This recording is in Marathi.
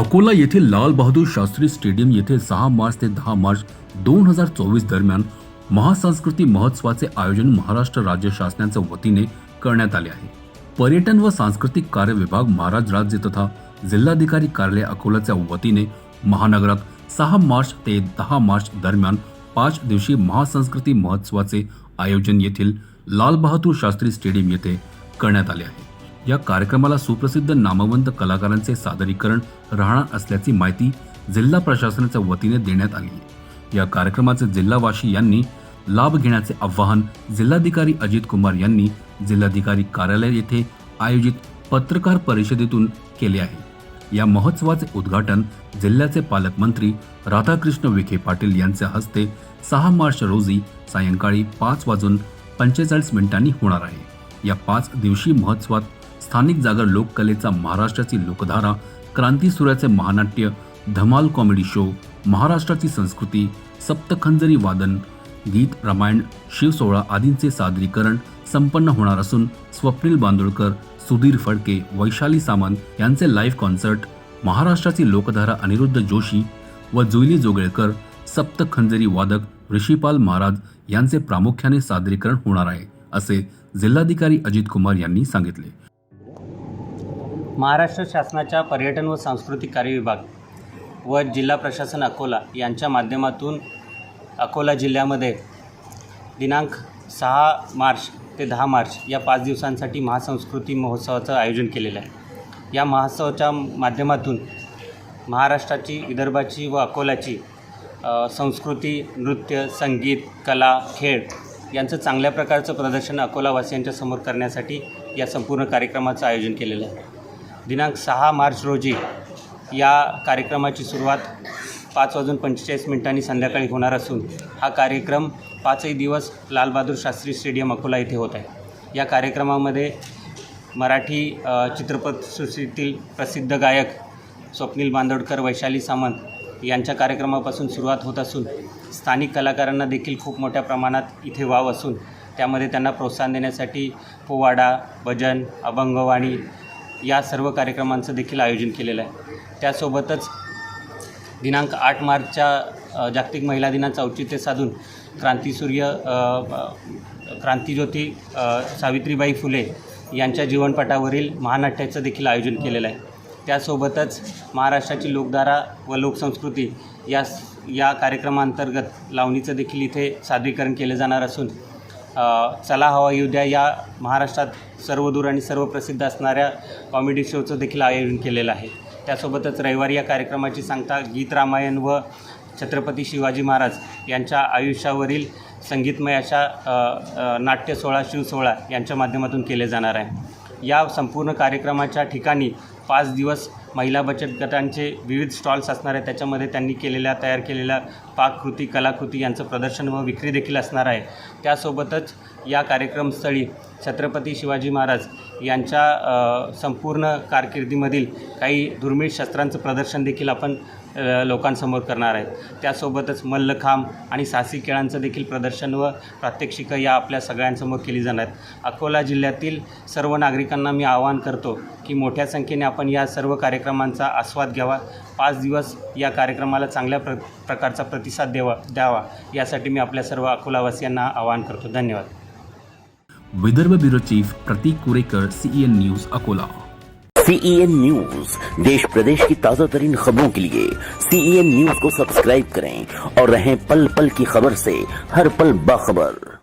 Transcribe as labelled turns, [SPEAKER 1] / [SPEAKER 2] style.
[SPEAKER 1] अकोला येथील लाल बहादूर शास्त्री स्टेडियम येथे सहा मार्च ते दहा मार्च दोन हजार चोवीस दरम्यान महासंस्कृती महोत्सवाचे आयोजन महाराष्ट्र राज्य शासनाच्या वतीने करण्यात आले आहे. पर्यटन व सांस्कृतिक कार्य विभाग महाराज राज्य तथा जिल्हाधिकारी कार्यालय अकोलाच्या वतीने महानगरात सहा मार्च ते दहा मार्च दरम्यान पाच दिवशी महासंस्कृती महोत्सवाचे आयोजन येथील लाल बहादूर शास्त्री स्टेडियम येथे करण्यात आले आहे. या कार्यक्रमाला सुप्रसिद्ध नामवंत कलाकारांचे सादरीकरण राहणार असल्याची माहिती जिल्हा प्रशासनाच्या वतीने देण्यात आली. या कार्यक्रमाचे जिल्हावासी यांनी लाभ घेण्याचे आवाहन जिल्हाधिकारी अजित कुमार यांनी जिल्हाधिकारी कार्यालय येथे आयोजित पत्रकार परिषदेतून केले आहे. या महोत्सवाचे उद्घाटन जिल्ह्याचे पालकमंत्री राधाकृष्ण विखे पाटील यांच्या हस्ते सहा मार्च रोजी सायंकाळी पाच वाजून पंचेचाळीस मिनिटांनी होणार आहे. या पाच दिवशी महोत्सवात स्थानिक जागर लोककलेचा महाराष्ट्राची लोकधारा क्रांती सूर्याचे महानाट्य धमाल कॉमेडी शो महाराष्ट्राची संस्कृती सप्तखंजरी वादन गीत रामायण शिवसोहळा आदींचे सादरीकरण संपन्न होणार असून स्वप्नील बांदोळकर सुधीर फडके वैशाली सामंत यांचे लाईव्ह कॉन्सर्ट महाराष्ट्राची लोकधारा अनिरुद्ध जोशी व जुईली जोगळेकर सप्तखंजरी वादक ऋषीपाल महाराज यांचे प्रामुख्याने सादरीकरण होणार आहे असे जिल्हाधिकारी अजित कुमार यांनी सांगितले.
[SPEAKER 2] महाराष्ट्र शासनाच्या पर्यटन व सांस्कृतिक कार्य विभाग व जिल्हा प्रशासन अकोला यांच्या माध्यमातून अकोला जिल्ह्यामध्ये दिनांक सहा मार्च ते दहा मार्च या पाच दिवसांसाठी महासंस्कृती महोत्सवाचं आयोजन केलेलं आहे. या महोत्सवाच्या माध्यमातून महाराष्ट्राची विदर्भाची व अकोलाची संस्कृती नृत्य संगीत कला खेळ यांचं चांगल्या प्रकारचं प्रदर्शन अकोलावासियांच्या समोर करण्यासाठी या संपूर्ण कार्यक्रमाचं आयोजन केलेलं आहे. दिनांक सहा मार्च रोजी या कार्यक्रमाची सुरुवात पाच वाजून पंचेचाळीस मिनिटांनी संध्याकाळी होणार असून हा कार्यक्रम पाचही दिवस लालबहादूर शास्त्री स्टेडियम अकोला येथे होत आहे. या कार्यक्रमामध्ये मराठी चित्रपटसृष्टीतील प्रसिद्ध गायक स्वप्नील बांदोडकर वैशाली सामंत यांच्या कार्यक्रमापासून सुरुवात होत असून स्थानिक कलाकारांना देखील खूप मोठ्या प्रमाणात इथे वाव असून त्यामध्ये त्यांना प्रोत्साहन देण्यासाठी पोवाडा भजन अभंगवाणी या सर्व कार्यक्रमांचं देखील आयोजन केलेलं आहे. त्यासोबतच दिनांक आठ मार्चच्या जागतिक महिला दिनाचं औचित्य साधून क्रांतीसूर्य अ, क्रांतीज्योती सावित्रीबाई फुले यांच्या जीवनपटावरील महानाट्याचं देखील आयोजन केलेलं आहे. त्यासोबतच महाराष्ट्राची लोकधारा व लोकसंस्कृती या या कार्यक्रमांतर्गत लावणीचं देखील इथे सादरीकरण केलं जाणार असून चला हवा येऊ द्या. या महाराष्ट्रात सर्वदूर आणि सर्व प्रसिद्ध असणाऱ्या कॉमेडी शोचं देखील आयोजन केलेलं आहे. त्यासोबतच रविवारी या कार्यक्रमाची सांगता गीत रामायण व छत्रपती शिवाजी महाराज यांच्या आयुष्यावरील संगीतमय अशा नाट्य सोहळा शिवसोहळा यांच्या माध्यमातून केले जाणार आहे. या संपूर्ण कार्यक्रमाच्या ठिकाणी पाच दिवस महिला बचत गटांचे विविध स्टॉल्स असणार आहेत. त्याच्यामध्ये त्यांनी केलेल्या तयार केलेल्या पाककृती कलाकृती यांचं प्रदर्शन व विक्री देखील असणार आहे. त्यासोबतच या कार्यक्रमस्थळी छत्रपती शिवाजी महाराज यांच्या संपूर्ण कारकिर्दीमधील काही दुर्मिळ शस्त्रांचं प्रदर्शन देखील आपण लोकांसमोर करणार आहेत. त्यासोबतच मल्लखांब आणि साहसी खेळांचं देखील प्रदर्शन व प्रात्यक्षिकं या आपल्या सगळ्यांसमोर केली जाणार आहेत. अकोला जिल्ह्यातील सर्व नागरिकांना मी आवाहन करतो की मोठ्या संख्येने आपण या सर्व कार्यक्रमांचा आस्वाद घ्यावा. पाच दिवस या कार्यक्रमाला चांगल्या प्र प्रकारचा प्रतिसाद द्यावा द्यावा. यासाठी मी आपल्या सर्व अकोलावासियांना आवाहन करतो. धन्यवाद.
[SPEAKER 1] Vidarbha bureau chief Pratik Kurekar CEN news Akola.
[SPEAKER 3] CEN news देश प्रदेश की ताज़ा तरीन खबरों के लिए सीईएन न्यूज़ को सब्सक्राइब करें और रहें पल पल की खबर से हर पल बाखबर।